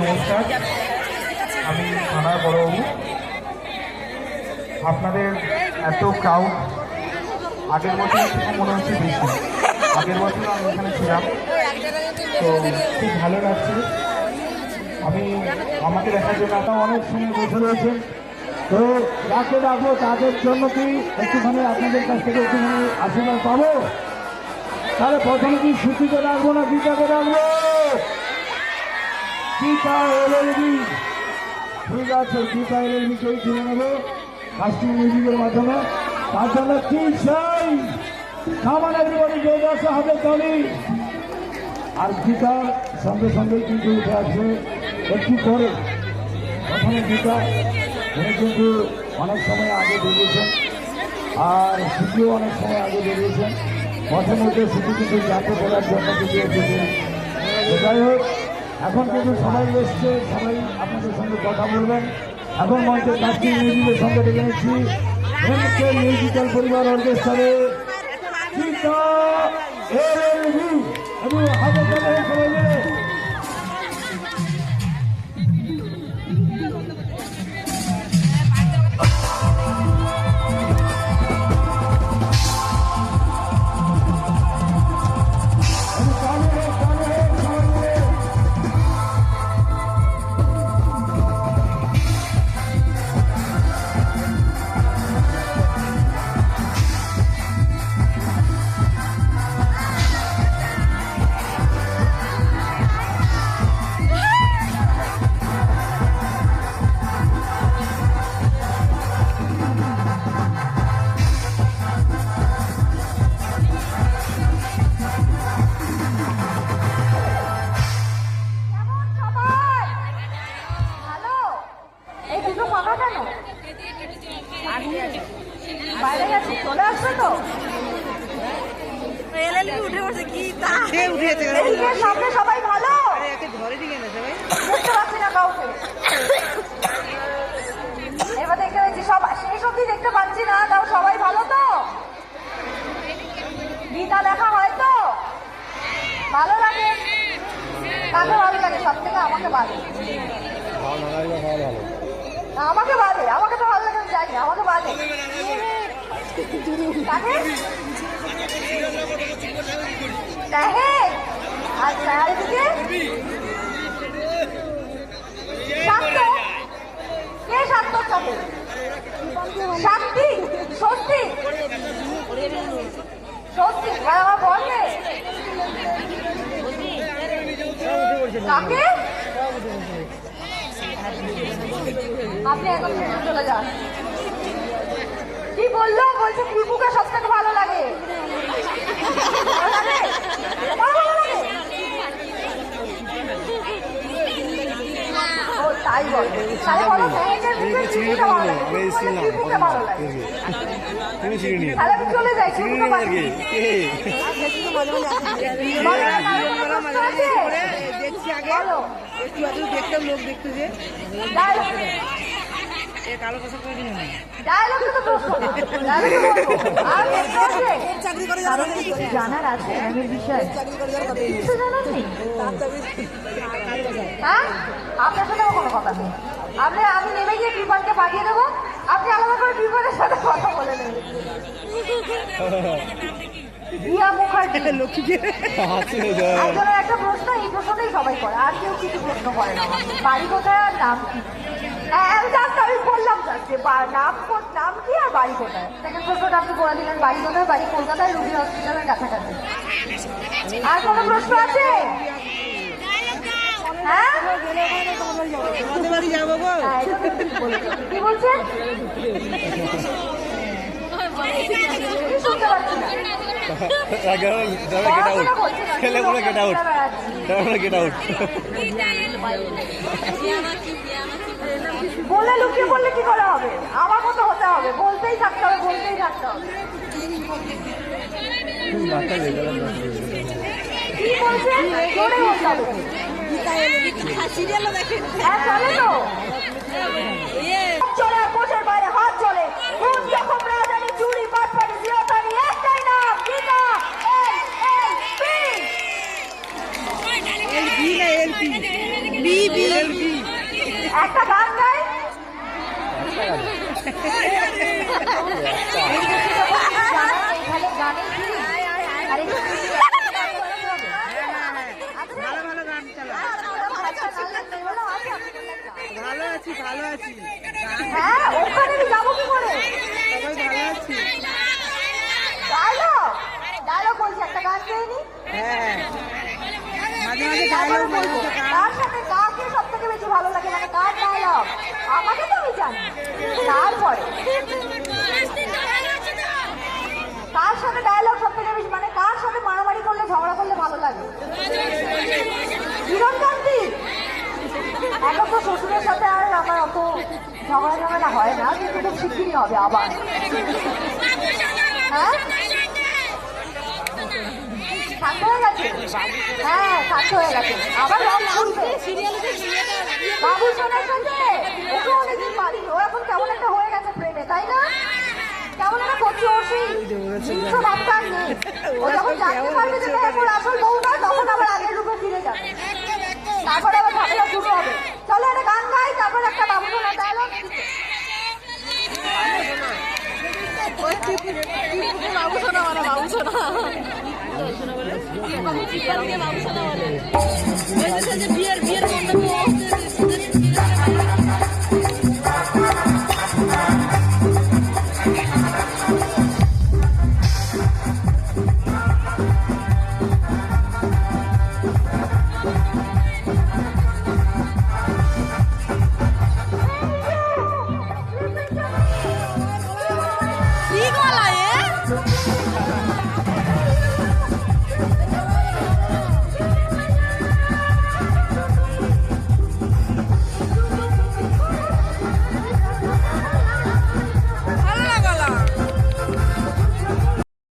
নমস্কার। আমি থানার বড়বাবু। আপনাদের এত ক্রাউড আগের বছর মনে হচ্ছে বেশি। আগের বছর আমি এখানে ছিলাম। তো খুব ভালো লাগছে। আমি, আমাকে দেখার জন্য আপনারা অনেক সময় বসে রয়েছেন। তো যাকে ডাকবো তাদের জন্য কি একটুখানি আপনাদের কাছ থেকে একটুখানি আশীর্বাদ পাবো? তাহলে প্রথমে কি সুচিকে রাখব না গীতাকে ডাকবো? গীতা এলএলবি। ঠিক আছে, গীতা এলএলবিকেই তুলে নেব কাস্টিং মিউজিকের মাধ্যমে। তার জন্য কি চাই কামান এভরিবডি জয় দশে হাতে তালি। আর গীতার সঙ্গে সঙ্গে কিন্তু উঠে আসবে একটু পরে। প্রথমে গীতা, উনি কিন্তু অনেক সময় আগে বেরিয়েছেন। আর সিটিও অনেক সময় আগে বেরিয়েছেন। মধ্যে সিটি কিন্তু যাতে বলার জন্য কিন্তু এসেছেন যাই হোক, এখন কিন্তু সবাই এসছে, সবাই আপনাদের সঙ্গে কথা বলবেন। এখন মঞ্চে কাজটি মিউজিকের সঙ্গে ডেকে নিচ্ছি মিউজিক্যাল পরিবার অর্কেস্ট্রারে সামনে সবাই ভালো? ঘরে দিকে না সবাই কাউকে। এবার দেখতে পাচ্ছি সবাই শেষ অব্দি দেখতে পাচ্ছি না তাও সবাই ভালো তো। গীতা দেখা হয় তো? ভালো লাগে? কাকে ভালো লাগে? সব থেকে আমাকে ভালো। আমাকে বাদে আমাকে তো ভালো লাগে আমি জানি না, আমাকে বাদে কাকে? শান্ত স্বস্তি? স্বস্তি? ভাই বলবে কি বলল? বলছে পিপুকে সব থেকে ভালো লাগে ভালো লাগে? আমার ভালো লাগে? ও, তাই বলে তাহলে বলো মেহেকের ভিতরে পিপুকে ভালো লাগে বলে পিপুকে ভালো লাগে তাহলে আমি চলে যাই বলো, আর কোনো দেখছি আগে দেখতাম লোক দেখতে যে। কালো চাকরি করে জানার আছে জানার নেই? হ্যাঁ? আপনার সাথে কোনো কথা নেই। আপনি আমি নেমে গিয়ে বিপানকে পাঠিয়ে দেবো। আপনি আলাদা করে বিপানের সাথে কথা বলে নেবেন। রিয়া মুখার্জি। একটা প্রশ্ন এই প্রশ্নটাই সবাই করে। আর কেউ কিছু প্রশ্ন করে না বাড়ি কোথায় আর নাম কি? আমি জানতো আমি বললাম যে নাম নাম কি আর বাড়ি কোথায় সেকেন্ড প্রশ্নটা আপনি বলে দিলেন বাড়ি কোথায় বাড়ি কলকাতায় রুবি হসপিটালের কাছাকাছি আর কোনো প্রশ্ন আছে। কি বলছেন. বেড়াচ্ছি। গেট আউট বলে লুকিয়ে বললে কি করে হবে? আমার মতো হতে হবে। বলতেই থাকতে হবে, বলতেই থাকতে হবে। কি বলছে হাত চলে কোন যখন রাজানি চুরি বাটপাটি জিরতানি একটাই নাম Geeta L L P B B একটা গান গাই এখানে গানে কি? আরে ভালো ভালো গান চালা ভালো আছি ভালো আছি হ্যাঁ ওখানে আমি যাব কি করে সবাই ভালো আছি ডায়লগ ডায়লগ বলছি একটা গান গেয়ে নি হ্যাঁ মাঝে মাঝে তারপরে ডায়লগ মাঝে বলব মাঝে গান কার সাথে ডায়লগ সব থেকে বেশি মানে কার সাথে মারামারি করলে ঝগড়া করলে ভালো লাগে ঝগড়া ঝগড়া হয় না কিন্তু খুব হবে আবার হ্যাঁ শান্ত হয়ে গেছে হ্যাঁ শান্ত হয়ে গেছে আবার রং খুলবে বাবু সোনার সাথে ওকে অনেকদিন পারি ও এখন কেমন একটা হয়ে গেছে প্রেমে তাই না? কেমন একটা করছে ওর সেই হিংস্র ভাবটা নেই ও যখন জানতে পারবে যে ওর আসল বউ নয় তখন আবার আগের রূপে ফিরে যাবে। তারপরে আবার ঝামেলা শুরু হবে চলো একটা গান গাই তারপর একটা বাবু সোনার ডায়লগ বাবু বলে বাবু শোনা